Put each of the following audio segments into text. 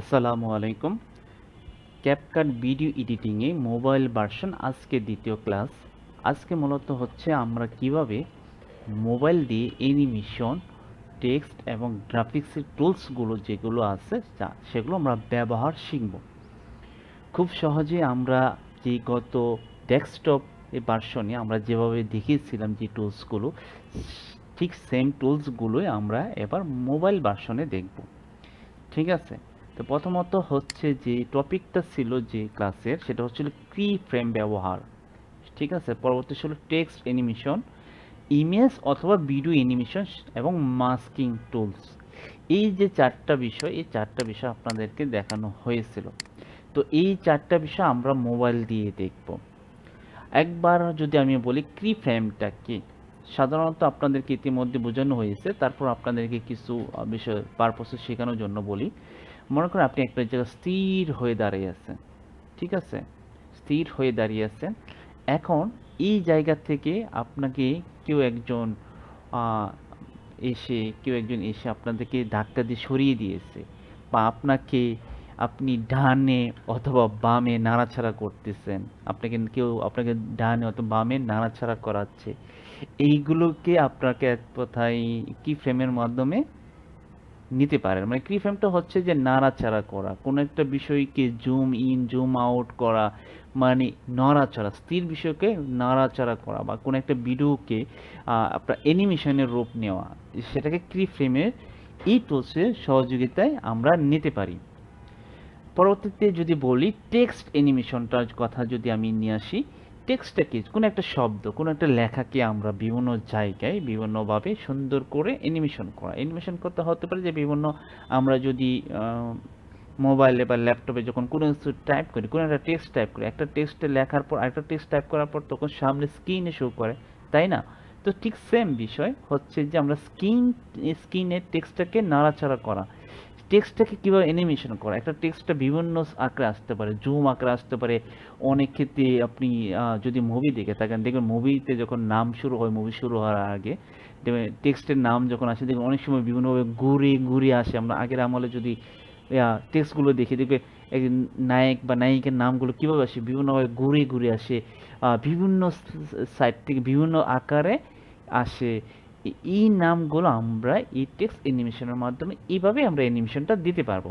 আসসালামু আলাইকুম। CapCut video এডিটিংয়ে মোবাইল ভার্সন আজকে দ্বিতীয় ক্লাস। আজকে মূলত হচ্ছে আমরা কীভাবে মোবাইল দিয়ে অ্যানিমেশন, টেক্সট এবং গ্রাফিক্সের টুলসগুলো যেগুলো আছে সেগুলো আমরা ব্যবহার শিখব। খুব সহজে আমরা যে গত ডেস্কটপ ভার্সনে আমরা যেভাবে দেখিয়েছিলাম যে টুলসগুলো ঠিক সেম টুলসগুলোই আমরা এবার মোবাইল ভার্সনে দেখব। ঠিক আছে? তো প্রথমত হচ্ছে যে টপিকটা ছিল যে ক্লাসের, সেটা হচ্ছিল কি ফ্রেম ব্যবহার। ঠিক আছে? পরবর্তী ছিল টেক্সট অ্যানিমেশন ইমেজ অথবা ভিডিও অ্যানিমেশন এবং মাস্কিং টুলস এই যে চারটা বিষয়, এই চারটা বিষয় আপনাদেরকে দেখানো হয়েছিল। তো এই চারটা বিষয় আমরা মোবাইল দিয়ে দেখব। একবার যদি আমি বলি ক্রি ফ্রেমটা কি, সাধারণত আপনাদেরকে ইতিমধ্যে বোঝানো হয়েছে। তারপর আপনাদেরকে কিছু বিষয় পারপসে শেখানোর জন্য বলি। মনে করেন আপনি একটা জায়গায় স্থির হয়ে দাঁড়িয়ে আছেন। ঠিক আছে? স্থির হয়ে দাঁড়িয়ে আছেন। এখন এই জায়গা থেকে আপনাকে কেউ একজন এসে, কেউ একজন এসে আপনাদেরকে ধাক্কা দিয়ে সরিয়ে দিয়েছে বা আপনাকে আপনি ডানে অথবা বামে নাড়াছাড়া করতেছেন। আপনাকে কেউ আপনাকে ডানে অথবা বামে নাড়াছাড়া করাচ্ছে। এইগুলোকে আপনাকে এক কথায় কি ফ্রেমের মাধ্যমে নিতে পারেন। মানে কি ফ্রেমটা হচ্ছে যে নাড়াচাড়া করা। কোনো একটা বিষয়কে জুম ইন, জুম আউট করা মানে নড়াচড়া, স্থির বিষয়কে নাড়াচাড়া করা বা কোনো একটা ভিডিওকে আপনার অ্যানিমেশনের রূপ নেওয়া, সেটাকে কি ফ্রেমের এই টুলসের সহযোগিতায় আমরা নিতে পারি। পরবর্তীতে যদি বলি টেক্সট অ্যানিমেশনটার কথা যদি আমি নিয়ে আসি টেক্সটটা কি? কোনো একটা শব্দ, কোনো একটা লেখাকে আমরা বিভিন্ন জায়গায় বিভিন্নভাবে সুন্দর করে অ্যানিমেশন করা। অ্যানিমেশন করতে হতে পারে যে বিভিন্ন আমরা যদি মোবাইলে বা ল্যাপটপে যখন কোনো কিছু টাইপ করি, কোনো একটা টেক্সট টাইপ করি, একটা টেক্সটে লেখার পর আরেকটা টেক্সট টাইপ করার পর তখন সামনে স্ক্রিনে শো করে, তাই না? তো ঠিক সেম বিষয় হচ্ছে যে আমরা স্ক্রিন স্ক্রিনে টেক্সটটাকে নাড়াচাড়া করা। টেক্সটটাকে কীভাবে অ্যানিমেশন করা? একটা টেক্সটটা বিভিন্ন আকারে আসতে পারে জুম আকারে আসতে পারে। অনেক ক্ষেত্রে আপনি যদি মুভি দেখে থাকেন, দেখবেন মুভিতে যখন নাম শুরু হয় মুভি শুরু হওয়ার আগে টেক্সটের নাম যখন আসে, দেখবেন অনেক সময় বিভিন্নভাবে ঘুরে ঘুরে আসে। আমরা আগের আমলে যদি টেক্সটগুলো দেখি, দেখবে একজন নায়ক বা নায়িকের নামগুলো কীভাবে আসে, বিভিন্নভাবে ঘুরে ঘুরে আসে। বিভিন্ন সাইড থেকে বিভিন্ন আকারে আসে। এই নামগুলো আমরা এই টেক্সট অ্যানিমেশনের মাধ্যমে এইভাবে আমরা অ্যানিমেশনটা দিতে পারব।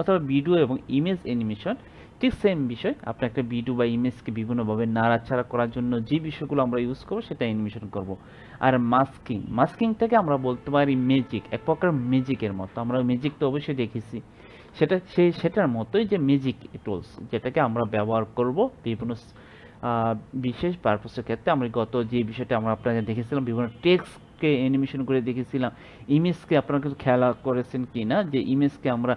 অথবা ভিডিও এবং ইমেজ অ্যানিমেশন ঠিক সেম বিষয়। আপনি একটা ভিডিও বা ইমেজকে বিভিন্নভাবে নাড়াচাড়া করার জন্য যে বিষয়গুলো আমরা ইউজ করব, সেটা অ্যানিমেশন করব। আর মাস্কিং মাস্কিংটাকে আমরা বলতে পারি ম্যাজিক এক প্রকার ম্যাজিকের মতো। আমরা ম্যাজিক তো অবশ্যই দেখেছি। সেটা সেই সেটার মতোই যে ম্যাজিক টুলস যেটাকে আমরা ব্যবহার করব বিভিন্ন বিশেষ পারপোসের ক্ষেত্রে। আমরা গত যে বিষয়টা আমরা আপনাদের দেখেছিলাম, বিভিন্ন টেক্সটকে অ্যানিমেশন করে দেখেছিলাম। ইমেজকে আপনারা কিছু খেলা করেছেন কি না? যে ইমেজকে আমরা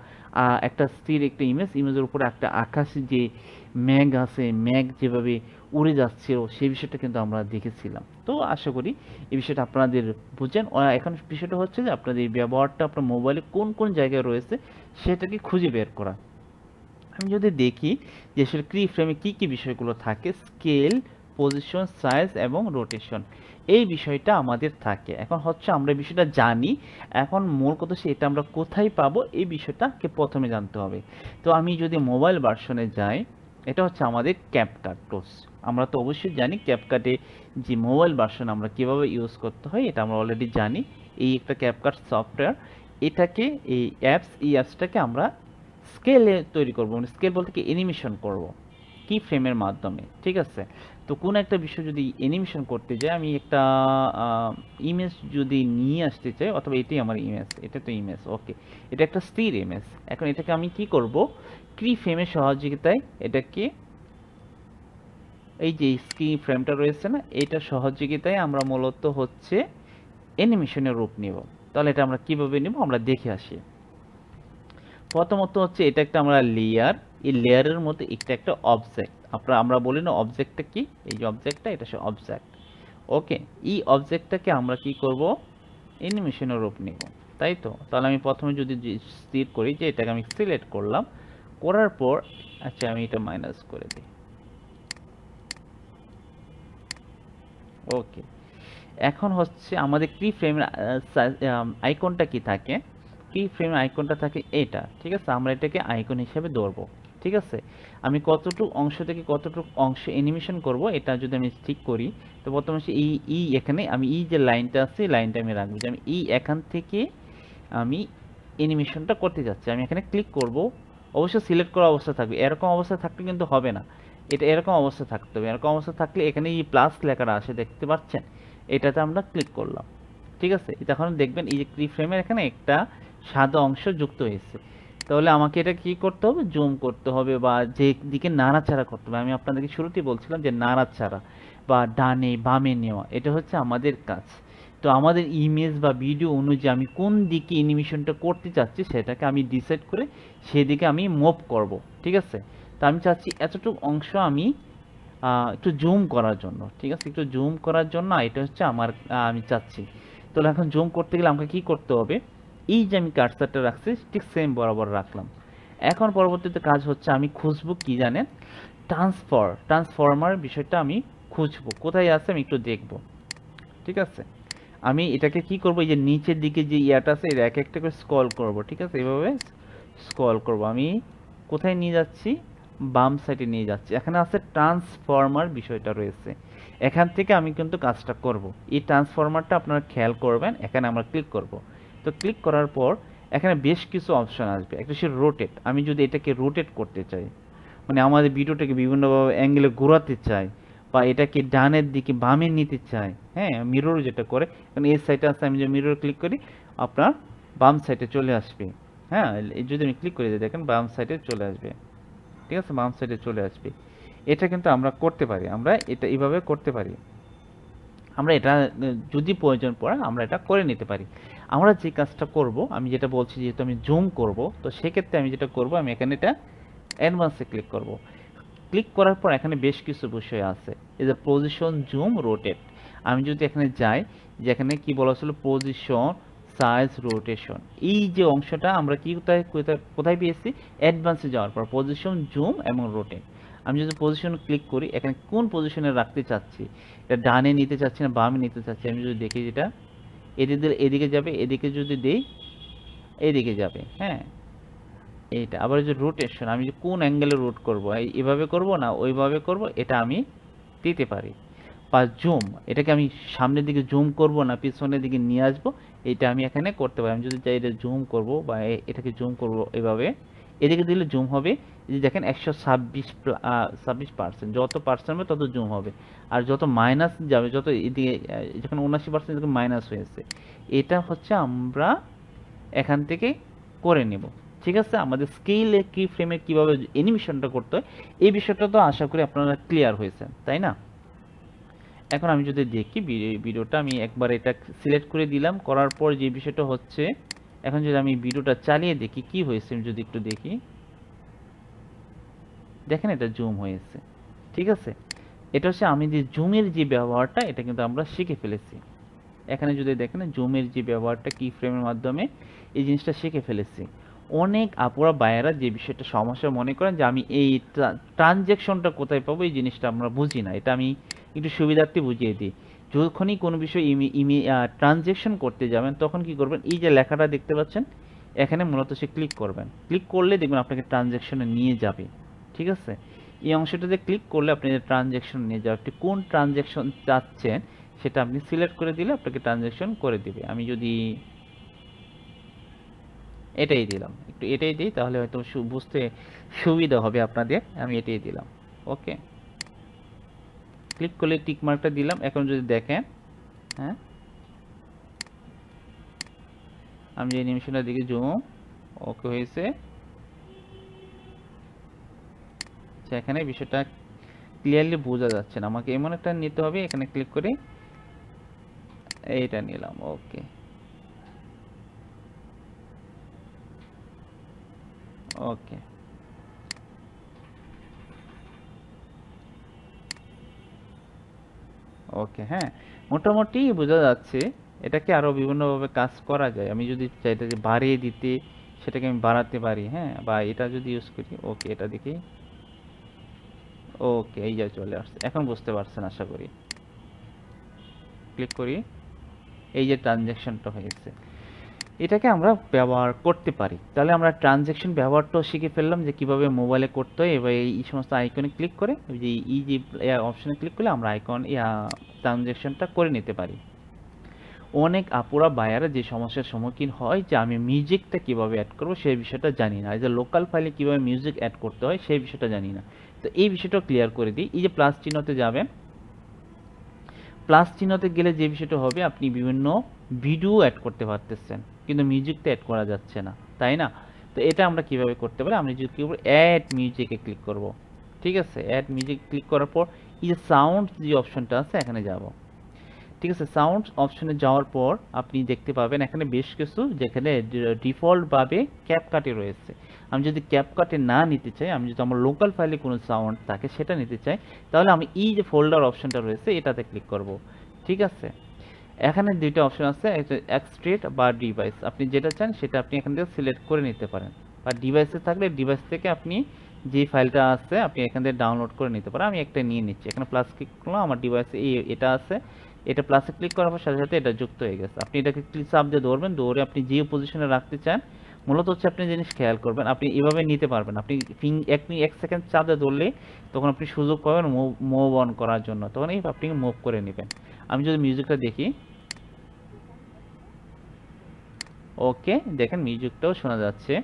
একটা স্থির একটা ইমেজ ইমেজের উপরে একটা আকাশ যে মেঘ আছে, মেঘ যেভাবে উড়ে যাচ্ছিল সেই বিষয়টা কিন্তু আমরা দেখেছিলাম। তো আশা করি এই বিষয়টা আপনাদের বুঝছেন। এখন বিষয়টা হচ্ছে যে আপনাদের ব্যবহারটা আপনার মোবাইলে কোন কোন জায়গায় রয়েছে, সেটাকে খুঁজে বের করা। আমি যদি দেখি যে আসলে ক্রি ফ্রেমে কী কী বিষয়গুলো থাকে স্কেল পজিশন সাইজ এবং রোটেশন এই বিষয়টা আমাদের থাকে। এখন হচ্ছে আমরা বিষয়টা জানি। এখন মূল কথা এটা আমরা কোথায় পাবো? এই বিষয়টাকে প্রথমে জানতে হবে। তো আমি যদি মোবাইল ভার্সনে যাই, এটা হচ্ছে আমাদের ক্যাপকাট টুলস আমরা তো অবশ্যই জানি ক্যাপকাটে যে মোবাইল ভার্সন আমরা কীভাবে ইউজ করতে হয়, এটা আমরা অলরেডি জানি। এই একটা ক্যাপকাট সফটওয়্যার এটাকে, এই অ্যাপস এই অ্যাপসটাকে আমরা স্কেলে তৈরি করব। মানে স্কেল বলতে কি অ্যানিমেশন করব। কি ফ্রেমের মাধ্যমে? ঠিক আছে? তো কোন একটা বিষয় যদি অ্যানিমেশন করতে যাই, আমি একটা ইমেজ যদি নিয়ে আসতে চাই, অথবা এটাই আমার ইমেজ এটা তো ইমেজ ওকে এটা একটা স্থির ইমেজ এখন এটাকে আমি কি করব? কি ফ্রেমের সহযোগিতায় এটাকে, এই যে স্ক্রিন ফ্রেমটা রয়েছে না, এটা সহযোগিতায় আমরা মূলত হচ্ছে অ্যানিমেশনের রূপ নেব। তাহলে এটা আমরা কীভাবে নেব? আমরা দেখে আসি। প্রথমত হচ্ছে এটা একটা আমরা লেয়ার এই লেয়ারের মধ্যে এটা একটা অবজেক্ট আপনারা, আমরা বলি না অবজেক্টটা কি? এই যে অবজেক্টটা এটা সে অবজেক্ট ওকে এই অবজেক্টটাকে আমরা কি করব? অ্যানিমেশনের রূপ নেব। তাই তো? তাহলে আমি প্রথমে যদি স্থির করি যে এটাকে আমি সিলেক্ট করলাম, করার পর আচ্ছা আমি এটা মাইনাস করে দিই। ওকে এখন হচ্ছে আমাদের কি ফ্রেমের আইকনটা কি থাকে? কি ফ্রেম আইকনটা থাকে এটা, ঠিক আছে? আমরা এটাকে আইকন হিসেবে ধরবো। ঠিক আছে? আমি কতটুকু অংশ থেকে কতটুকু অংশ অ্যানিমেশন করব, এটা যদি আমি ঠিক করি, তো বর্তমানে এই ই এখানে আমি ই যে লাইনটা আছে লাইনটা আমি রাখব যে আমি ই এখান থেকে আমি অ্যানিমেশনটা করতে যাচ্ছি। আমি এখানে ক্লিক করব, অবশ্যই সিলেক্ট করা অবস্থা থাকবে। এরকম অবস্থা থাকলে কিন্তু হবে না। এটা এরকম অবস্থা থাকতে হবে। এরকম অবস্থা থাকলে এখানে এই প্লাস লেখাটা আসে, দেখতে পাচ্ছেন? এটাতে আমরা ক্লিক করলাম। ঠিক আছে? তখন দেখবেন এই যে ফ্রেমের এখানে একটা সাদা অংশ যুক্ত হয়েছে। তাহলে আমাকে এটা কি করতে হবে? জুম করতে হবে বা যে দিকে নাড়াচাড়া করতে হবে। আমি আপনাদেরকে শুরুতেই বলছিলাম যে নাড়াচাড়া বা ডানে বামে নেওয়া, এটা হচ্ছে আমাদের কাজ। তো আমাদের ইমেজ বা ভিডিও অনুযায়ী আমি কোন দিকে অ্যানিমেশনটা করতে চাচ্ছি সেটাকে আমি ডিসাইড করে সেদিকে আমি মুভ করব, ঠিক আছে? তো আমি চাচ্ছি এতটুকু অংশ আমি একটু জুম করার জন্য, ঠিক আছে? একটু জুম করার জন্য, এটা হচ্ছে আমার আমি চাচ্ছি। তাহলে এখন জুম করতে গেলে আমাকে কি করতে হবে? এই যে আমি কার্সারটা রাখছি, ঠিক সেম বরাবর রাখলাম। এখন পরবর্তীতে কাজ হচ্ছে আমি খুঁজবো কি জানেন? ট্রান্সফার ট্রান্সফর্মার বিষয়টা আমি খুঁজবো। কোথায় আছে আমি একটু দেখব। ঠিক আছে? আমি এটাকে কি করব? এই যে নিচের দিকে যে ইয়াটা আছে, এর এক একটা করে স্ক্রল করব। ঠিক আছে? এভাবে স্ক্রল করব। আমি কোথায় নিয়ে যাচ্ছি? বাম সাইডে নিয়ে যাচ্ছি। এখানে আছে ট্রান্সফর্মার বিষয়টা রয়েছে। এখান থেকে আমি কিন্তু কাজটা করব। এই ট্রান্সফর্মারটা আপনারা খেয়াল করবেন। এখানে আমরা ক্লিক করব। তো ক্লিক করার পর এখানে বেশ কিছু অপশন আসবে। একটা সে রোটেট আমি যদি এটাকে রোটেট করতে চাই মানে আমাদের ভিডিওটাকে বিভিন্নভাবে অ্যাঙ্গেলে ঘোরাতে চাই বা এটাকে ডানের দিকে বামে নিতে চাই হ্যাঁ মিরর যেটা করে, কারণ এই সাইডে আসতে আমি যদি মিরর ক্লিক করি, আপনার বাম সাইডে চলে আসবে। হ্যাঁ যদি আমি ক্লিক করে দিই দেখেন বাম সাইডে চলে আসবে। ঠিক আছে, বাম সাইডে চলে আসবে। এটা কিন্তু আমরা করতে পারি। আমরা এটা এইভাবে করতে পারি। আমরা এটা, যদি প্রয়োজন পড়ে, আমরা এটা করে নিতে পারি। আমরা যে কাজটা করব, আমি যেটা বলছি যেহেতু আমি জুম করব, তো সেক্ষেত্রে আমি যেটা করব, আমি এখানে এটা অ্যাডভান্সে ক্লিক করব। ক্লিক করার পর এখানে বেশ কিছু বিষয় আছে। এই যে পজিশন জুম রোটেট আমি যদি এখানে যাই, যেখানে কি বলা ছিল পজিশন সাইজ রোটেশন এই যে অংশটা আমরা কি কোথায় কোথায় কোথায় পেয়েছি? অ্যাডভান্সে যাওয়ার পর পজিশন জুম এবং রোটেট আমি যদি পজিশন ক্লিক করি, এখানে কোন পজিশনে রাখতে চাচ্ছি? এটা ডানে নিতে চাচ্ছি না বামে নিতে চাচ্ছি? আমি যদি দেখি যেটা এদিকে দিলে এদিকে যাবে, এদিকে যদি দেই, এদিকে যাবে হ্যাঁ? এইটা। আবার যে রোটেশন আমি যে কোন অ্যাঙ্গেলে রোট করব এভাবে করব না, ওইভাবে করব, এটা আমি দিতে পারি। বা জুম এটাকে আমি সামনের দিকে জুম করব না, পিছনের দিকে নিয়ে আসব, এটা আমি এখানে করতে পারি। আমি যদি চাই এটা জুম করব বা এটাকে জুম করব এভাবে, এদিকে দিলে জুম হবে এই দেখেন একশো ছাব্বিশ ছাব্বিশ পার্সেন্ট যত পার্সেন্ট হবে, তত জুম হবে। আর যত মাইনাস যাবে, যত এদিকে যখন উনাশি পার্সেন্ট মাইনাস হয়েছে এটা হচ্ছে আমরা এখান থেকে করে নেব। ঠিক আছে? আমাদের স্কেলে কি ফ্রেমে কীভাবে অ্যানিমেশনটা করতে হয়, এই বিষয়টা তো আশা করি আপনারা ক্লিয়ার হয়েছেন, তাই না? এখন আমি যদি দেখি ভিডিও- ভিডিওটা আমি একবার এটা সিলেক্ট করে দিলাম, করার পর যে বিষয়টা হচ্ছে, এখন যদি আমি ভিডিওটা চালিয়ে দেখি, কি হয়েছে, আমি যদি একটু দেখি। দেখেন এটা জুম হয়েছে, ঠিক আছে? এটা হচ্ছে আমি যে জুমের যে ব্যবহারটা, এটা কিন্তু আমরা শিখে ফেলেছি। এখানে যদি দেখেন, জুমের যে ব্যবহারটা কি ফ্রেমের মাধ্যমে, এই জিনিসটা শিখে ফেলেছি। অনেক আপুরা বায়েরা যে বিষয়টা সমস্যা মনে করেন যে আমি এই ট্রানজ্যাকশনটা কোথায় পাবো, এই জিনিসটা আমরা বুঝি না। এটা আমি একটু সুবিধার্থে বুঝিয়ে দিই। যখনই কোনো বিষয় ইমি ইমি ট্রানজ্যাকশন করতে যাবেন, তখন কি করবেন? এই যে লেখাটা দেখতে পাচ্ছেন, এখানে মূলত সে ক্লিক করবেন। ক্লিক করলে দেখবেন আপনাকে ট্রানজ্যাকশনে নিয়ে যাবে। ঠিক আছে? এই অংশটাতে ক্লিক করলে আপনি যে ট্রানজ্যাকশন নিয়ে যাবে আপনি কোন ট্রানজ্যাকশন চাচ্ছেন, সেটা আপনি সিলেক্ট করে দিলে আপনাকে ট্রানজ্যাকশন করে দিবে। আমি যদি এটাই দিলাম। একটু এটাই দিই, তাহলে হয়তো বুঝতে সুবিধা হবে আপনাদের। আমি এটাই দিলাম। ওকে? ক্লিক করলে টিক মার্কটা দিলাম। এখন যদি দেখেন হ্যাঁ? আমি যে নিমিশনটার দিকে জুম ওকে হয়েছে। আচ্ছা, এখানে বিষয়টা ক্লিয়ারলি বোঝা যাচ্ছে না। আমাকে এমন একটা নিতে হবে এখানে ক্লিক করে এইটা নিলাম ওকে ওকে ওকে হ্যাঁ। মোটামুটি বোঝা যাচ্ছে এটাকে আরও বিভিন্নভাবে কাজ করা যায়। আমি যদি চাই যে বাড়িয়ে দিতে সেটাকে আমি বাড়াতে পারি হ্যাঁ বা এটা যদি ইউজ করি ওকে এটা দেখি। ওকে এই যা চলে আসছে। এখন বুঝতে পারছেন, আশা করি। ক্লিক করি। এই যে ট্রানজ্যাকশনটা হয়েছে। এটাকে আমরা ব্যবহার করতে পারি। তাহলে আমরা ট্রানজ্যাকশন ব্যবহারটাও শিখে ফেললাম যে কীভাবে মোবাইলে করতে হয়। এবার এই সমস্ত আইকনে ক্লিক করে যে ই যে অপশনে ক্লিক করলে আমরা আইকন ট্রানজ্যাকশনটা করে নিতে পারি। অনেক আপুরা, বায়ারা যে সমস্যার সম্মুখীন হয় যে আমি মিউজিকটা কীভাবে অ্যাড করব সেই বিষয়টা জানি না। এই যে লোকাল ফাইলে কীভাবে মিউজিক অ্যাড করতে হয় সেই বিষয়টা জানি না। তো এই বিষয়টা ক্লিয়ার করে দিই। এই যে প্লাস চিহ্নতে যাবেন প্লাস চিহ্নতে গেলে যে বিষয়টা হবে, আপনি বিভিন্ন ভিডিও অ্যাড করতে পারতেছেন, কিন্তু মিউজিকটা অ্যাড করা যাচ্ছে না, তাই না? তো এটা আমরা কীভাবে করতে পারি? আমরা যদি অ্যাড মিউজিকে ক্লিক করব, ঠিক আছে? অ্যাড মিউজিক ক্লিক করার পর এই যে সাউন্ড যে অপশনটা আছে, এখানে যাব। ঠিক আছে? সাউন্ড অপশনে যাওয়ার পর আপনি দেখতে পাবেন এখানে বেশ কিছু, যেখানে ডিফল্টভাবে ক্যাপকাটে রয়েছে। আমি যদি ক্যাপকাটে না নিতে চাই, আমি যদি আমার লোকাল ফাইলে কোনো সাউন্ড থাকে সেটা নিতে চাই, তাহলে আমি এই যে ফোল্ডার অপশনটা রয়েছে, এটাতে ক্লিক করব। ঠিক আছে? এখানে দুইটা অপশন আছে এক্সট্রেট বা ডিভাইস আপনি যেটা চান, সেটা আপনি এখান থেকে সিলেক্ট করে নিতে পারেন। বা ডিভাইসে থাকলে ডিভাইস থেকে আপনি যে ফাইলটা আছে, আপনি এখান থেকে ডাউনলোড করে নিতে পারেন। আমি একটা নিয়ে নিচ্ছি। এখানে প্লাস ক্লিক করলাম, আমার ডিভাইসে এই, এটা আছে। এটা প্লাসে ক্লিক করার পর সাথে সাথে এটা যুক্ত হয়ে গেছে। আপনি এটাকে ক্লিক চাপ দিয়ে ধরবেন। ধরে আপনি যে পজিশনে রাখতে চান মূলত হচ্ছে আপনি জিনিস খেয়াল করবেন, আপনি এভাবে নিতে পারবেন। আপনি ফিং এক এক সেকেন্ড চাপ দিয়ে ধরলে তখন আপনি সুযোগ পাবেন মুভ অন করার জন্য। তখন এই আপনি মুভ করে নেবেন। আমি যদি মিউজিকটা দেখি। ওকে দেখেন মিউজিকটাও শোনা যাচ্ছে।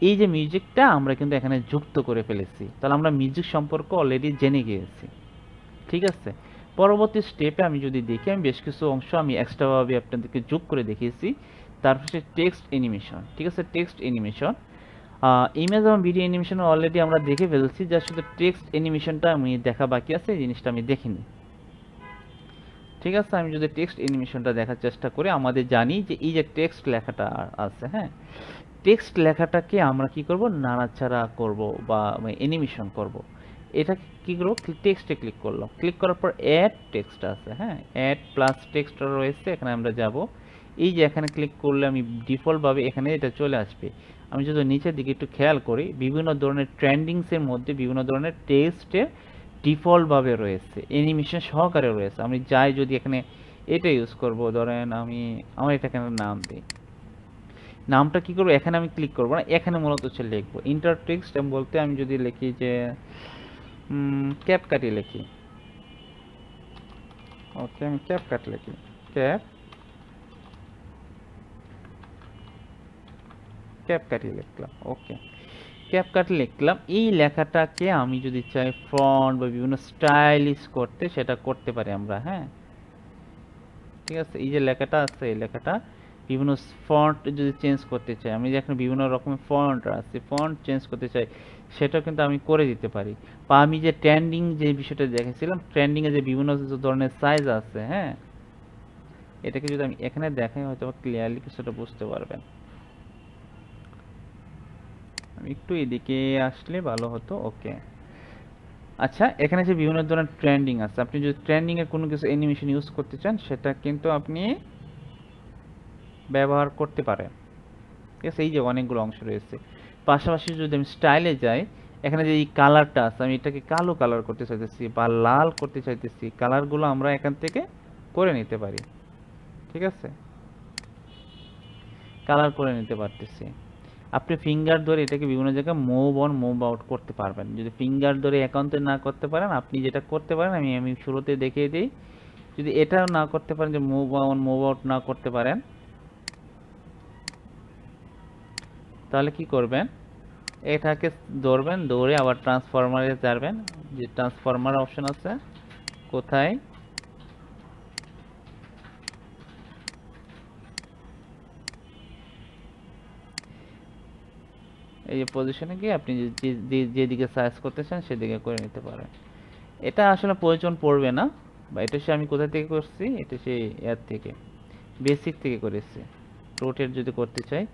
এই যে মিউজিকটা আমরা কিন্তু এখানে যুক্ত করে ফেলেছি। তাহলে আমরা মিউজিক সম্পর্কে অলরেডি জেনে গিয়েছি। ঠিক আছে? পরবর্তী স্টেপে আমি যদি দেখি, আমি বেশ কিছু অংশ আমি এক্সট্রাভাবে আপনাদেরকে যোগ করে দেখিয়েছি। তারপর হচ্ছে টেক্সট অ্যানিমেশন ঠিক আছে? টেক্সট অ্যানিমেশন ইমেজ এবং ভিডিও অ্যানিমেশন অলরেডি আমরা দেখে ফেলছি যা শুধু টেক্সট অ্যানিমেশনটা আমি দেখা বাকি আছে জিনিসটা আমি দেখিনি। ঠিক আছে? আমি যদি টেক্সট অ্যানিমেশনটা দেখার চেষ্টা করি, আমাদের জানি যে এই যে টেক্সট লেখাটা আছে হ্যাঁ? টেক্সট লেখাটাকে আমরা কি করব? নাড়াচাড়া করব বা অ্যানিমেশন করব। এটা কি করব? টেক্সটে ক্লিক করলাম। ক্লিক করার পর অ্যাড টেক্সট আছে হ্যাঁ? অ্যাড প্লাস টেক্সট রয়েছে, এখানে আমরা যাব। এই যে এখানে ক্লিক করলে আমি ডিফল্টভাবে এখানে এটা চলে আসবে। আমি যদি নিচের দিকে একটু খেয়াল করি, বিভিন্ন ধরনের ট্রেন্ডিংসের মধ্যে বিভিন্ন ধরনের টেক্সটের ডিফল্টভাবে রয়েছে অ্যানিমেশন সহকারে রয়েছে। আমি যাই যদি এখানে এটা ইউজ করব, ধরেন আমি, আমার এটাকে নাম দিই। নামটা কি করব? এখানে আমি ক্লিক করব না, এখানে মূলত হচ্ছে লিখব। ইন্টার টেক্সট বলতে আমি যদি লিখি যে ক্যাপ কাটি লিখি। ওকে আমি ক্যাপ কাট লিখি। ক্যাপ ক্যাপ কাটি লিখলাম ওকে ক্যাপ কাটি লিখলাম, এই লেখাটাকে আমি যদি চাই ফ্রন্ট বা বিভিন্ন স্টাইলিশ করতে, সেটা করতে পারি আমরা হ্যাঁ? ঠিক আছে, এই যে লেখাটা আছে, এই লেখাটা বিভিন্ন ফন্ট যদি চেঞ্জ করতে চাই, আমি যেখানে বিভিন্ন রকমের ফন্ট আছে ফন্ট চেঞ্জ করতে চাই সেটা কিন্তু আমি করে দিতে পারি। বা আমি যে ট্রেন্ডিং যে বিষয়টা দেখেছিলাম ট্রেন্ডিংয়ে যে বিভিন্ন ধরনের সাইজ আছে হ্যাঁ? এটাকে যদি আমি এখানে দেখাই, হয়তো ক্লিয়ারলি কিছুটা বুঝতে পারবেন। আমি একটু এদিকে আসলে ভালো হতো ওকে আচ্ছা এখানে যে বিভিন্ন ধরনের ট্রেন্ডিং আছে, আপনি যদি ট্রেন্ডিং এর কোনো কিছু অ্যানিমেশন ইউজ করতে চান, সেটা কিন্তু আপনি ব্যবহার করতে পারেন। ঠিক আছে, এই যে অনেকগুলো অংশ রয়েছে। পাশাপাশি যদি আমি স্টাইলে যাই, এখানে যে এই কালারটা আছে, আমি এটাকে কালো কালার করতে চাইতেছি বা লাল করতে চাইতেছি কালারগুলো আমরা এখান থেকে করে নিতে পারি। ঠিক আছে? কালার করে নিতে পারতেছি। আপনি ফিঙ্গার ধরে এটাকে বিভিন্ন জায়গায় মুভ অন মুভ আউট করতে পারবেন। যদি ফিঙ্গার ধরে অ্যাকাউন্টে না করতে পারেন, আপনি যেটা করতে পারেন, আমি আমি শুরুতে দেখিয়ে দিই। যদি এটাও না করতে পারেন, যে মুভ অন মুভ আউট না করতে পারেন, তাহলে কি করবেন? এটাকে ধরবেন দৌড়ে আবার ট্রান্সফরমারে যাবেন। যে ট্রান্সফরমার অপশন আছে, কোথায়? এই যে পজিশনে গিয়ে আপনি যেদিকে সার্চ করতে চান সেদিকে করে নিতে পারেন। এটা আসলে প্রয়োজন পড়বে না, বা এটা সে আমি কোথা থেকে করছি, এটা সে এর থেকে বেসিক থেকে করেছি। রোটেট যদি করতে চাই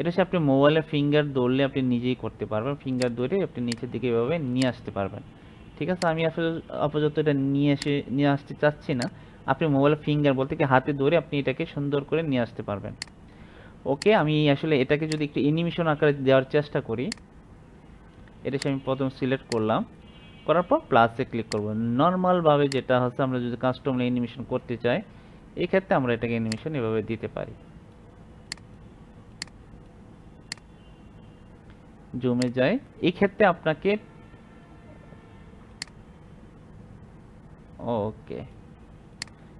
এটা সে আপনি মোবাইলে ফিঙ্গার দৌড়লে আপনি নিজেই করতে পারবেন। ফিঙ্গার দৌড়ে আপনি নিচের দিকে এভাবে নিয়ে আসতে পারবেন। ঠিক আছে? আমি আপাতত এটা নিয়ে এসে, নিয়ে আসতে চাচ্ছি না। আপনি মোবাইলে ফিঙ্গার বলতে কি হাতে ধরে আপনি এটাকে সুন্দর করে নিয়ে আসতে পারবেন। ওকে, আমি আসলে এটাকে যদি একটু অ্যানিমেশন আকারে দেওয়ার চেষ্টা করি, এটা আমি প্রথম সিলেক্ট করলাম। করার পর প্লাসে ক্লিক করব। নর্মালভাবে যেটা হচ্ছে, আমরা যদি কাস্টম অ্যানিমেশন করতে চাই, এক্ষেত্রে আমরা এটাকে অ্যানিমেশন এভাবে দিতে পারি। জমে যায় এক্ষেত্রে আপনাকে, ওকে।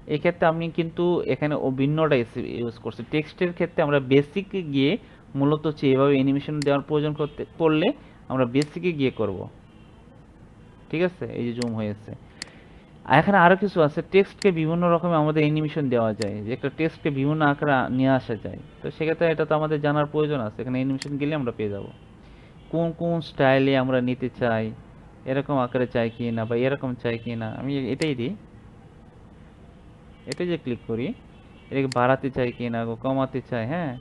এই ক্ষেত্রে আমি কিন্তু এখানে ভিন্নটা ইউজ করছি। টেক্সটের ক্ষেত্রে আমরা বেসিকে গিয়ে মূলত হচ্ছে এভাবে অ্যানিমেশন দেওয়ার প্রয়োজন করতে, পড়লে আমরা বেসিকে গিয়ে করব। ঠিক আছে? এই যে জুম হয়েছে। এখানে আরও কিছু আছে। টেক্সটকে বিভিন্ন রকমের আমাদের অ্যানিমেশন দেওয়া যায়। যে একটা টেক্সটকে বিভিন্ন আকারে নিয়ে আসা যায়। তো সেক্ষেত্রে এটা তো আমাদের জানার প্রয়োজন আছে। এখানে অ্যানিমেশন গেলে আমরা পেয়ে যাব। কোন কোন স্টাইলে আমরা নিতে চাই? এরকম আকারে চাই কি না বা এরকম চাই কি না আমি এটাই দিই। এটাই যে ক্লিক করি, এটাকে বাড়াতে চাই কি না কমাতে চাই হ্যাঁ?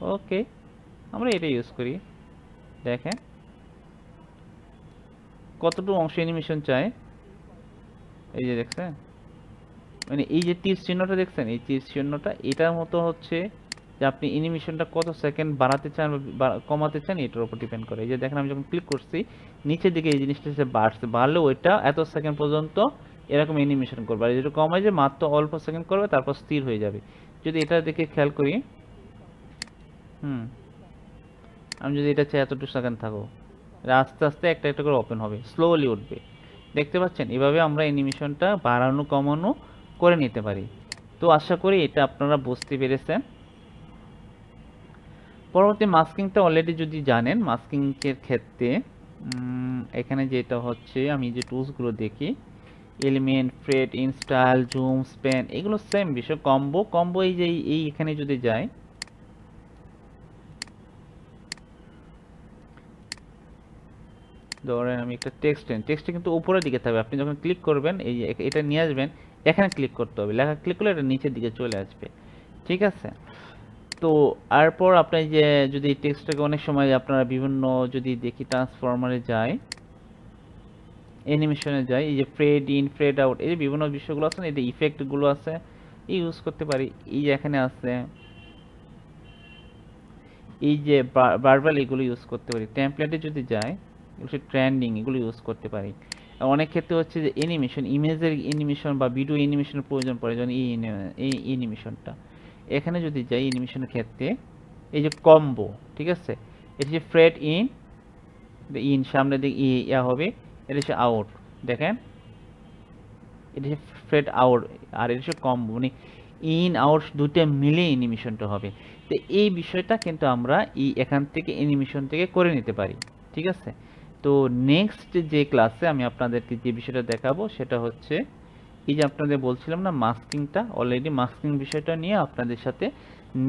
ওকে আমরা এটা ইউজ করি। দেখেন। কতটুকু অংশ অ্যানিমেশন চাই? এই যে দেখছেন? মানে এই যে তীর চিহ্নটা দেখছেন? এই তীর চিহ্নটা, এটার মতো হচ্ছে যে আপনি অ্যানিমেশনটা কত সেকেন্ড বাড়াতে চান কমাতে চান, এটার উপর ডিপেন্ড করে। এই যে দেখেন, আমি যখন ক্লিক করছি, নিচের দিকে এই জিনিসটা এসে বাড়ছে। বাড়লে ওইটা এত সেকেন্ড পর্যন্ত এরকম অ্যানিমেশন করবে। আর যেটা কমায় যে মাত্র অল্প সেকেন্ড করবে, তারপর স্থির হয়ে যাবে। যদি এটা দেখে খেয়াল করি, হুম, আমি যদি এটা চাই এতটুকু সেকেন্ড থাকো আস্তে আস্তে একটা একটা করে ওপেন হবে স্লোলি উঠবে। দেখতে পাচ্ছেন? এভাবে আমরা অ্যানিমেশনটা বাড়ানো, কমানো করে নিতে পারি। তো আশা করি এটা আপনারা বুঝতে পেরেছেন। পরবর্তী মাস্কিংটা অলরেডি যদি জানেন মাস্কিংয়ের ক্ষেত্রে এখানে যেটা হচ্ছে, আমি যে টুলসগুলো দেখি element fade in style zoom span এগুলো সেম বিষয়। কম্বো কম্বো এই যে, এই- এখানে যদি যায়, ধরেন আমি একটা টেক্সট টেক্সটে কিন্তু উপরের দিকে থাকবে। আপনি যখন ক্লিক করবেন, এই এটা নিয়ে আসবেন, এখানে ক্লিক করতে হবে। লেখা ক্লিক করলে এটা নিচের দিকে চলে আসবে। ঠিক আছে? তো এরপর আপনি যে, যদি টেক্সটটাকে অনেক সময় আপনারা বিভিন্ন যদি দেখি ট্রান্সফরমারে যায় অ্যানিমেশনে যায় এই যে ফ্রেড ইন ফ্রেড আউট এই যে বিভিন্ন বিষয়গুলো আছে না, এই যে ইফেক্টগুলো আছে ইউজ করতে পারি। এই যে এখানে আছে, এই যে বারবার এগুলো ইউজ করতে পারি। টেমপ্লেটে যদি যায় এগুলো ট্রেন্ডিং এগুলো ইউজ করতে পারি। অনেক ক্ষেত্রে হচ্ছে যে অ্যানিমেশন ইমেজের অ্যানিমেশন বা ভিডিও অ্যানিমেশনের প্রয়োজন পড়ে, যেমন এই এই অ্যানিমেশনটা এখানে যদি যাই অ্যানিমেশনের ক্ষেত্রে, এই যে কম্বো ঠিক আছে? এটা যে ফ্রেড ইন ইন সামনের দিকে ইয়া হবে। এটা হচ্ছে আউট দেখেন? এটা হচ্ছে ফ্রেড আউট আর এটা হচ্ছে কম মানে ইন আউট দুটো মিলে অ্যানিমেশনটা হবে। তো এই বিষয়টা কিন্তু আমরা এই এখান থেকে অ্যানিমেশন থেকে করে নিতে পারি, ঠিক আছে? তো নেক্সট যে ক্লাসে আমি আপনাদেরকে যে বিষয়টা দেখাবো, সেটা হচ্ছে এই যে আপনাদের বলছিলাম না মাস্কিংটা অলরেডি মাস্কিং বিষয়টা নিয়ে আপনাদের সাথে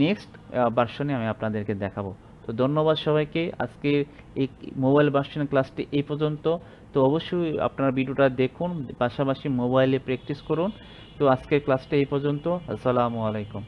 নেক্সট ভার্সনে আমি আপনাদেরকে দেখাবো। তো ধন্যবাদ সবাইকে। আজকে এই মোবাইল বাসিন ক্লাসটি এই পর্যন্ত। তো অবশ্যই আপনারা ভিডিওটা দেখুন, পাশাপাশি মোবাইলে প্র্যাকটিস করুন। তো আজকের ক্লাসটা এই পর্যন্ত। আসসালামু আলাইকুম।